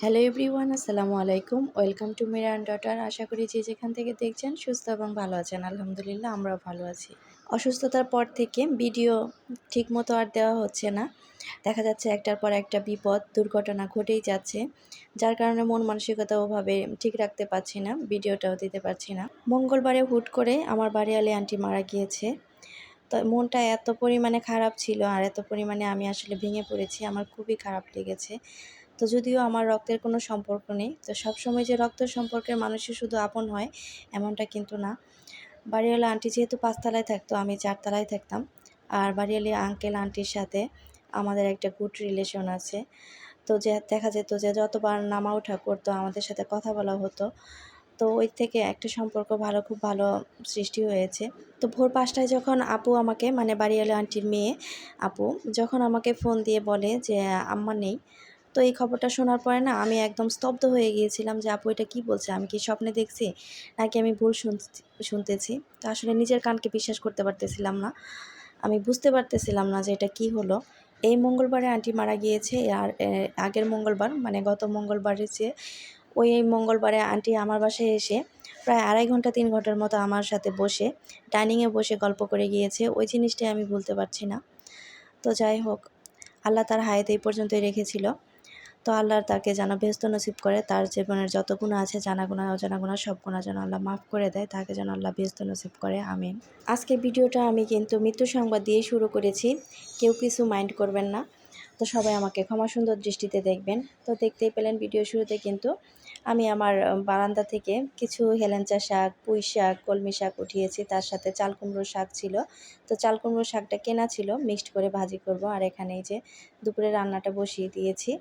Hello everyone আসসালামু আলাইকুম। Welcome to Mira and daughter আশা করি যে যেখান থেকে দেখছেন, সুস্থ এবং ভালো আছেন। আলহামদুলিল্লাহ, আমরাও ভালো আছি। অসুস্থতার পর থেকে ভিডিও ঠিকমতো আর দেওয়া হচ্ছে না। দেখা যাচ্ছে একটার পর একটা বিপদ, দুর্ঘটনা ঘটেই যাচ্ছে, যার কারণে মন মানসিকতা ওভাবে ঠিক রাখতে পারছি না, ভিডিওটাও দিতে পারছি না। মঙ্গলবারে হুট করে আমার বাড়িওয়ালি আন্টি মারা গিয়েছে। তো মনটা এত পরিমাণে খারাপ ছিল আর এত পরিমাণে আমি আসলে ভেঙে পড়েছি। আমার খুবই খারাপ লেগেছে। তো যদিও আমার রক্তের কোনো সম্পর্ক নেই, তো সবসময় যে রক্ত সম্পর্কের মানুষই শুধু আপন হয়, এমনটা কিন্তু না। বাড়িওয়ালা আন্টি যেহেতু পাঁচতলায় থাকতো, আমি চারতলায় থাকতাম। আর বাড়িওয়ালি আঙ্কেল আন্টির সাথে আমাদের একটা গুড রিলেশন আছে। তো যে, দেখা যেত যে, যতবার নামা ওঠা করতো, আমাদের সাথে কথা বলা হতো। তো ওই থেকে একটা সম্পর্ক ভালো, খুব ভালো সৃষ্টি হয়েছে। তো ভোর পাঁচটায় যখন আপু আমাকে মানে বাড়িওয়ালা আন্টির মেয়ে আপু, যখন আমাকে ফোন দিয়ে বলে যে, আম্মা নেই তো এই খবরটা শোনার পরে না আমি একদম স্তব্ধ হয়ে গিয়েছিলাম যে, আপু, এটা কী বলছে? আমি কি স্বপ্নে দেখছি নাকি আমি ভুল শুনতেছি? তো আসলে নিজের কানকে বিশ্বাস করতে পারতেছিলাম না। আমি বুঝতে পারতেছিলাম না যে, এটা কি হলো। এই মঙ্গলবারে আন্টি মারা গিয়েছে আর আগের মঙ্গলবার মানে গত মঙ্গলবারের যে, ওই মঙ্গলবারে আন্টি আমার বাসায় এসে প্রায় আড়াই ঘণ্টা, তিন ঘণ্টার মতো আমার সাথে বসে, ডাইনিংয়ে বসে গল্প করে গিয়েছে। ওই জিনিসটাই আমি ভুলতে পারছি না। তো যাই হোক, আল্লাহ তার হায়াত এই পর্যন্তই রেখেছিল। তো আল্লাহর তাকে যেন ব্যস্ত নসিব করে, তার জীবনের যত গুণা আছে, জানা গুণা, অজানা গুণা, সব গুণা যেন আল্লাহ মাফ করে দেয়, তাকে যেন আল্লাহ ব্যস্ত নসিব করে, আমিন। আজকে ভিডিওটা আমি কিন্তু মৃত্যু সংবাদ দিয়ে শুরু করেছি। কেউ কিছু মাইন্ড করবেন না। তো সবাই আমাকে ক্ষমা সুন্দর দৃষ্টিতে দেখবেন। তো দেখতেই পেলেন ভিডিও শুরুতে কিন্তু আমি আমার বারান্দা থেকে কিছু হেলেঞ্চা শাক, পুঁই শাক, কলমি শাক উঠিয়েছি। তার সাথে চাল কুমড়ো শাক ছিল। তো চাল কুমড়ো শাকটা কেনা ছিল, মিক্সড করে ভাজি করব। আর এখানে এই যে দুপুরে রান্নাটা বসিয়ে দিয়েছি।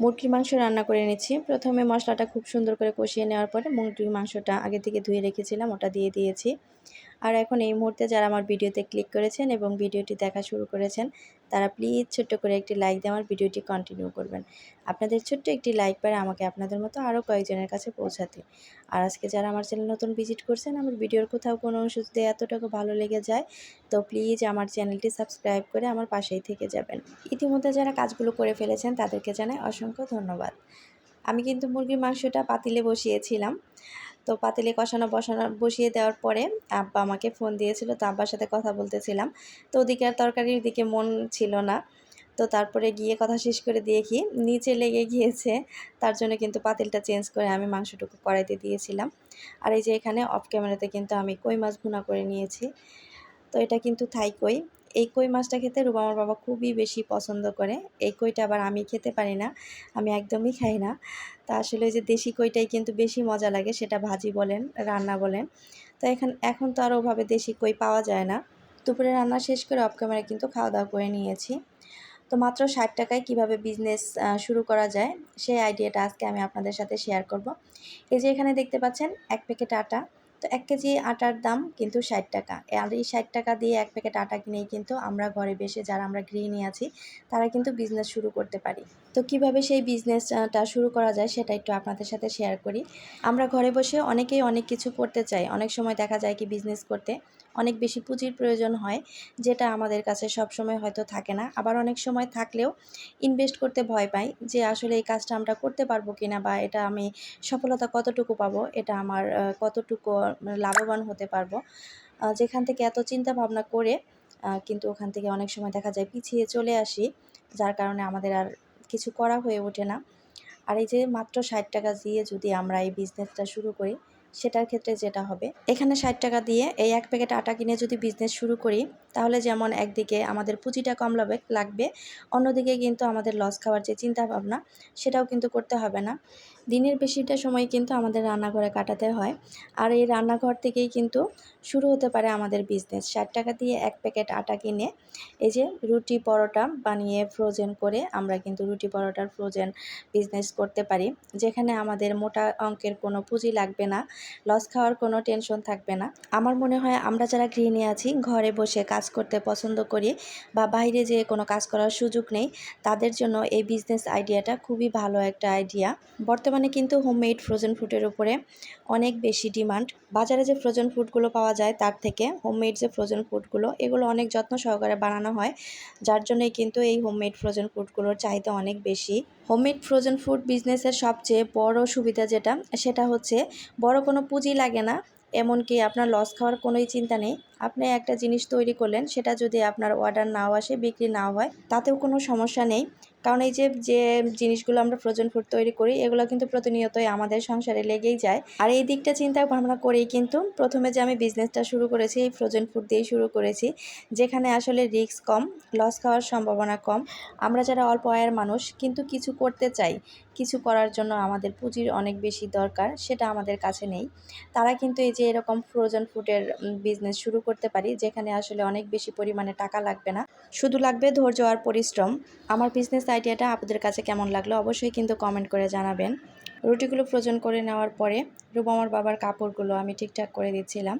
মুরগির মাংস রান্না করে নিচ্ছি প্রথমে মশলাটা খুব সুন্দর করে কষিয়ে নেওয়ার পরে মুরগির মাংসটা আগে থেকে ধুয়ে রেখেছিলাম, ওটা দিয়ে দিয়েছি। আর এখন এই মুহূর্তে যারা আমার ভিডিওতে ক্লিক করেছেন এবং ভিডিওটি দেখা শুরু করেছেন, তারা প্লিজ ছোট্ট করে একটি লাইক দিয়ে আমার ভিডিওটি কন্টিনিউ করবেন। আপনাদের ছোট্ট একটি লাইক পারে আমাকে আপনাদের মতো আরও কয়েকজনের কাছে পৌঁছাতে। আর আজকে যারা আমার চ্যানেল নতুন ভিজিট করছেন, আমার ভিডিওর কোথাও কোনো অংশ যদি এতটুকু ভালো লেগে যায়, তো প্লিজ আমার চ্যানেলটি সাবস্ক্রাইব করে আমার পাশেই থেকে যাবেন। ইতিমধ্যে যারা কাজগুলো করে ফেলেছেন, তাদেরকে জানাই অসংখ্য ধন্যবাদ। আমি কিন্তু মুরগির মাংসটা পাতিলে বসিয়েছিলাম। তো পাতিলে কষানো, বসানো, বসিয়ে দেওয়ার পরে আব্বা আমাকে ফোন দিয়েছিল, তো আব্বার সাথে কথা বলতেছিলাম। তো ওদিকে আর তরকারির দিকে মন ছিল না। তো তারপরে গিয়ে কথা শেষ করে দেখি, নিচে লেগে গিয়েছে। তার জন্য কিন্তু পাতিলটা চেঞ্জ করে আমি মাংসটুকু কড়াইতে দিয়েছিলাম। আর এই যে এখানে অফ ক্যামেরাতে কিন্তু আমি কই মাছ ভুনা করে নিয়েছি। তো এটা কিন্তু থাই কই এই কই মাছটা খেতে রুবামার বাবা খুবই বেশি পছন্দ করে। এই কইটা আবার আমি খেতে পারি না, আমি একদমই খাই না। তা আসলে যে দেশি কইটাই কিন্তু বেশি মজা লাগে, সেটা ভাজি বলেন, রান্না বলেন। তো এখন এখন তো আর ওভাবে দেশি কই পাওয়া যায় না। দুপুরে রান্না শেষ করে অফ ক্যামেরা কিন্তু খাওয়া দাওয়া করে নিয়েছি। তো মাত্র ষাট টাকায় কীভাবে বিজনেস শুরু করা যায়, সেই আইডিয়াটা আজকে আমি আপনাদের সাথে শেয়ার করব। এই যে এখানে দেখতে পাচ্ছেন, এক প্যাকেট আটা। তো এক কেজি আটার দাম কিন্তু ষাট টাকা। আর এই ষাট টাকা দিয়ে এক প্যাকেট আটা কিনেই কিন্তু আমরা ঘরে বসে যারা আমরা গৃহিণী আছি, তারা কিন্তু বিজনেস শুরু করতে পারি। তো কীভাবে সেই বিজনেসটা শুরু করা যায় সেটা একটু আপনাদের সাথে শেয়ার করি। আমরা ঘরে বসে অনেকেই অনেক কিছু করতে চাই। অনেক সময় দেখা যায় কি বিজনেস করতে অনেক বেশি পুঁজির প্রয়োজন হয়, যেটা আমাদের কাছে সব সময় হয়তো থাকে না। আবার অনেক সময় থাকলেও ইনভেস্ট করতে ভয় পাই যে আসলে এই কাজটা আমরা করতে পারব কিনা বা এটা আমি সফলতা কতটুকু পাবো, এটা আমার কতটুকু লাভবান হতে পারব। যেখান থেকে এত চিন্তা ভাবনা করে কিন্তু ওখান থেকে অনেক সময় দেখা যায় পিছিয়ে চলে আসি, যার কারণে আমাদের আর কিছু করা হয়ে ওঠে না। আর এই যে মাত্র ষাট টাকা দিয়ে যদি আমরা এই বিজনেসটা শুরু করি সেটার ক্ষেত্রে যেটা হবে। এখানে ষাট টাকা দিয়ে এই এক প্যাকেট আটা কিনে যদি বিজনেস শুরু করি তাহলে যেমন একদিকে আমাদের পুঁজিটা কম লাগবে লাগবে, অন্যদিকে কিন্তু আমাদের লস খাওয়ার যে চিন্তা ভাবনা সেটাও কিন্তু করতে হবে না। দিনের বেশিটা সময় কিন্তু আমাদের রান্নাঘরে কাটাতে হয়। আর এই রান্নাঘর থেকেই কিন্তু শুরু হতে পারে আমাদের বিজনেস ষাট টাকা দিয়ে এক প্যাকেট আটা কিনে, এই যে রুটি পরোটা বানিয়ে ফ্রোজেন করে আমরা কিন্তু রুটি পরোটার ফ্রোজেন বিজনেস করতে পারি। যেখানে আমাদের মোটা অঙ্কের কোনো পুঁজি লাগবে না লস খাওয়ার কোনো টেনশন থাকবে না। আমার মনে হয় আমরা যারা গৃহিণী আছি, ঘরে বসে কাজ কাজ করতে পছন্দ করি বা বাইরে যেয়ে কোনো কাজ করার সুযোগ নেই, তাদের জন্য এই বিজনেস আইডিয়াটা খুবই ভালো একটা আইডিয়া বর্তমানে কিন্তু হোমমেড ফ্রোজেন ফুডের উপরে অনেক বেশি ডিমান্ড বাজারে যে ফ্রোজেন ফুডগুলো পাওয়া যায়, তার থেকে হোমমেড যে ফ্রোজেন ফুডগুলো এগুলো অনেক যত্ন সহকারে বানানো হয়, যার জন্যই কিন্তু এই হোমমেড ফ্রোজেন ফুডগুলোর চাহিদা অনেক বেশি। হোমমেড ফ্রোজেন ফুড বিজনেসের সবচেয়ে বড় সুবিধা যেটা, সেটা হচ্ছে বড় কোনো পুঁজি লাগে না এমনকি আপনার লস খাওয়ার কোনোই চিন্তা নেই। আপনি একটা জিনিস তৈরি করলেন, সেটা যদি আপনার অর্ডার নাও আসে, বিক্রি নাও হয়, তাতেও কোনো সমস্যা নেই। কারণ এই যে যে জিনিসগুলো আমরা ফ্রোজেন ফুড তৈরি করি, এগুলো কিন্তু প্রতিনিয়তই আমাদের সংসারে লেগেই যায়। আর এই দিকটা চিন্তা ভাবনা করেই কিন্তু প্রথমে যে আমি বিজনেসটা শুরু করেছি, এই ফ্রোজেন ফুড দিয়েই শুরু করেছি, যেখানে আসলে রিস্ক কম লস খাওয়ার সম্ভাবনা কম। আমরা যারা অল্প আয়ের মানুষ, কিন্তু কিছু করতে চাই কিছু করার জন্য আমাদের পুঁজির অনেক বেশি দরকার, সেটা আমাদের কাছে নেই। তারা কিন্তু এই যে এরকম ফ্রোজেন ফুডের বিজনেস শুরু করতে পারি, যেখানে আসলে অনেক বেশি পরিমাণে টাকা লাগবে না। শুধু লাগবে ধৈর্য আর পরিশ্রম। আমার বিজনেস আইডিয়াটা আপনাদের কাছে কেমন লাগল অবশ্যই কিন্তু কমেন্ট করে জানাবেন। রুটিগুলো ফ্রোজেন করে নেওয়ার পরে রূপমার বাবার কাপড়গুলো আমি ঠিকঠাক করে দিচ্ছিলাম।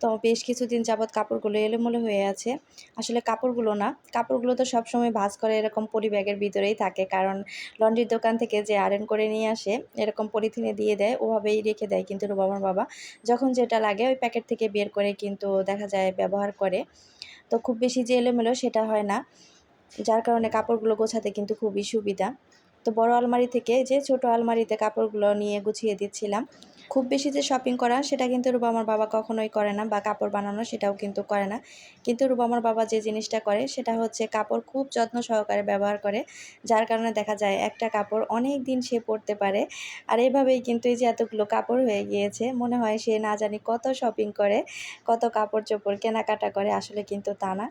তো বেশ কিছুদিন যাবৎ কাপড়গুলো এলোমেলো হয়ে আছে। আসলে কাপড়গুলো না, কাপড়গুলো তো সবসময় ভাজ করে এরকম পলি ব্যাগের ভিতরেই থাকে। কারণ লন্ড্রির দোকান থেকে যে আয়রন করে নিয়ে আসে, এরকম পলিথিনে দিয়ে দেয়, ওভাবেই রেখে দেয় কিন্তু রূপমার বাবা। যখন যেটা লাগে ওই প্যাকেট থেকে বের করে কিন্তু দেখা যায় ব্যবহার করে। তো খুব বেশি যে এলোমেলো সেটা হয় না, যার কারণে কাপড়গুলো গোছাতে কিন্তু খুবই সুবিধা। তো বড় আলমারি থেকে যে ছোট আলমারিতে কাপড়গুলো নিয়ে গুছিয়ে দিচ্ছিলাম খুব বেশি যে শপিং করা, সেটা কিন্তু রূপা আমার বাবা কখনোই করে না বা কাপড় বানানো সেটাও কিন্তু করে না। কিন্তু রূপা আমার বাবা যে জিনিসটা করে, সেটা হচ্ছে কাপড় খুব যত্ন সহকারে ব্যবহার করে। যার কারণে দেখা যায় একটা কাপড় অনেক দিন সে পরতে পারে। আর এভাবেই কিন্তু এই যে এতগুলো কাপড় হয়ে গিয়েছে, মনে হয় সে না জানি কত শপিং করে, কত কাপড় চোপড় কেনাকাটা করে, আসলে কিন্তু তা না।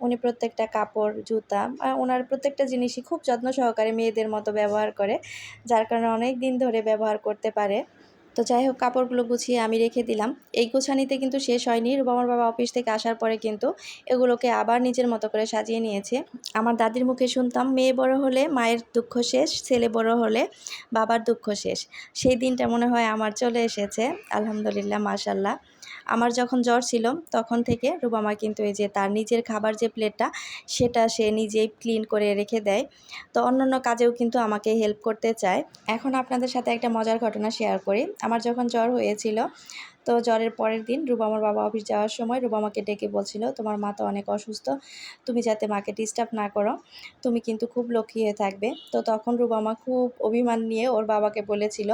উনি প্রত্যেকটা কাপড়, জুতা ওনার প্রত্যেকটা জিনিসই খুব যত্ন সহকারে মেয়েদের মতো ব্যবহার করে, যার কারণে অনেক দিন ধরে ব্যবহার করতে পারে। তো যাই হোক, কাপড়গুলো গুছিয়ে আমি রেখে দিলাম। এই গোছানিতে কিন্তু শেষ হয়নি। রুবামার বাবা অফিস থেকে আসার পরে কিন্তু এগুলোকে আবার নিজের মতো করে সাজিয়ে নিয়েছে। আমার দাদির মুখে শুনতাম, মেয়ে বড় হলে মায়ের দুঃখ শেষ, ছেলে বড় হলে বাবার দুঃখ শেষ। সেই দিনটা মনে হয় আমার চলে এসেছে। আলহামদুলিল্লাহ, মাশাল্লাহ। আমার যখন জ্বর ছিল, তখন থেকে রুবামা কিন্তু এই যে তার নিজের খাবার যে প্লেটটা, সেটা সে নিজেই ক্লিন করে রেখে দেয়। তো অন্যান্য কাজেও কিন্তু আমাকে হেল্প করতে চায়। এখন আপনাদের সাথে একটা মজার ঘটনা শেয়ার করি। আমার যখন জ্বর হয়েছিল, তো জ্বরের পরের দিন রুবামার বাবা অফিস যাওয়ার সময় রুবামাকে ডেকে বলছিল, তোমার মা তো অনেক অসুস্থ, তুমি যাতে মাকে ডিস্টার্ব না করো, তুমি কিন্তু খুব লক্ষ্মী হয়ে থাকবে। তো তখন রুবামা খুব অভিমান নিয়ে ওর বাবাকে বলেছিল,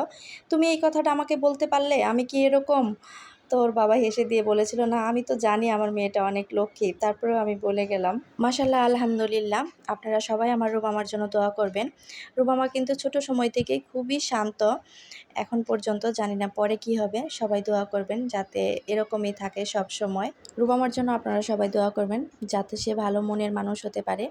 তুমি এই কথাটা আমাকে বলতে পারলে? আমি কি এরকম? তো ওর বাবা হেসে দিয়ে বলেছিল, না, আমি তো জানি আমার মেয়েটা অনেক লক্ষ্মী। তারপরেও আমি বলে গেলাম মাসাল্লাহ আলহামদুলিল্লাহ, আপনারা সবাই আমার রুবামার জন্য দোয়া করবেন। রুবামা কিন্তু ছোট সময় থেকেই খুবই শান্ত। এখন পর্যন্ত জানি না পরে কি হবে, সবাই দোয়া করবেন যাতে এরকমই থাকে সব সময়। রুবামার জন্য আপনারা সবাই দোয়া করবেন যাতে সে ভালো মনের মানুষ হতে পারে,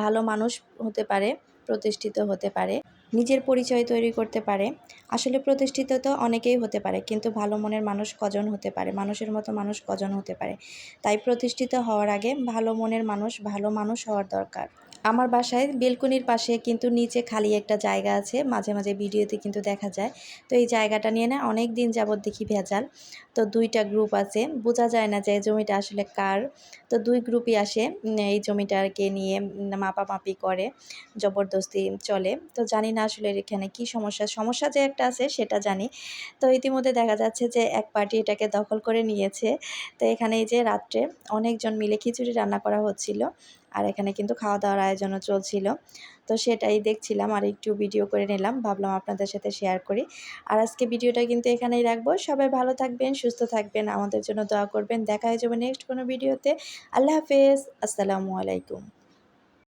ভালো মানুষ হতে পারে, প্রতিষ্ঠিত হতে পারে। নিজের পরিচয় তৈরি করতে পারে। আসলে প্রতিষ্ঠিত তো অনেকেই হতে পারে, কিন্তু ভালো মনের মানুষ কজন হতে পারে? মানুষের মতো মানুষ কজন হতে পারে? তাই প্রতিষ্ঠিত হওয়ার আগে ভালো মনের মানুষ ভালো মানুষ হওয়ার দরকার। আমার বাসায় বেলকনির পাশে কিন্তু নিচে খালি একটা জায়গা আছে, মাঝে মাঝে ভিডিওতে কিন্তু দেখা যায়। তো এই জায়গাটা নিয়ে না অনেক দিন যাবৎ দেখি ভেজাল। তো দুইটা গ্রুপ আছে, বোঝা যায় না যে জমিটা আসলে কার। তো দুই গ্রুপই আসে এই জমিটাকে নিয়ে মাপামাপি করে, জবরদস্তি চলে। তো জানি না আসলে এখানে কি সমস্যা। সমস্যা যে একটা আছে সেটা জানি। তো ইতিমধ্যে দেখা যাচ্ছে যে এক পার্টি এটাকে দখল করে নিয়েছে। তো এখানে এই যে রাত্রে অনেকজন মিলে খিচুড়ি রান্না করা হচ্ছিল। আর এখানে কিন্তু খাওয়া দাওয়ার আয়োজনও চলছিল। তো সেটাই দেখছিলাম আর একটু ভিডিও করে নিলাম। ভাবলাম আপনাদের সাথে শেয়ার করি। আর আজকে ভিডিওটা কিন্তু এখানেই রাখব। সবাই ভালো থাকবেন, সুস্থ থাকবেন, আমাদের জন্য দোয়া করবেন। দেখা হয়ে যাবে নেক্সট কোনো ভিডিওতে আল্লাহ হাফেজ। আসসালামু আলাইকুম।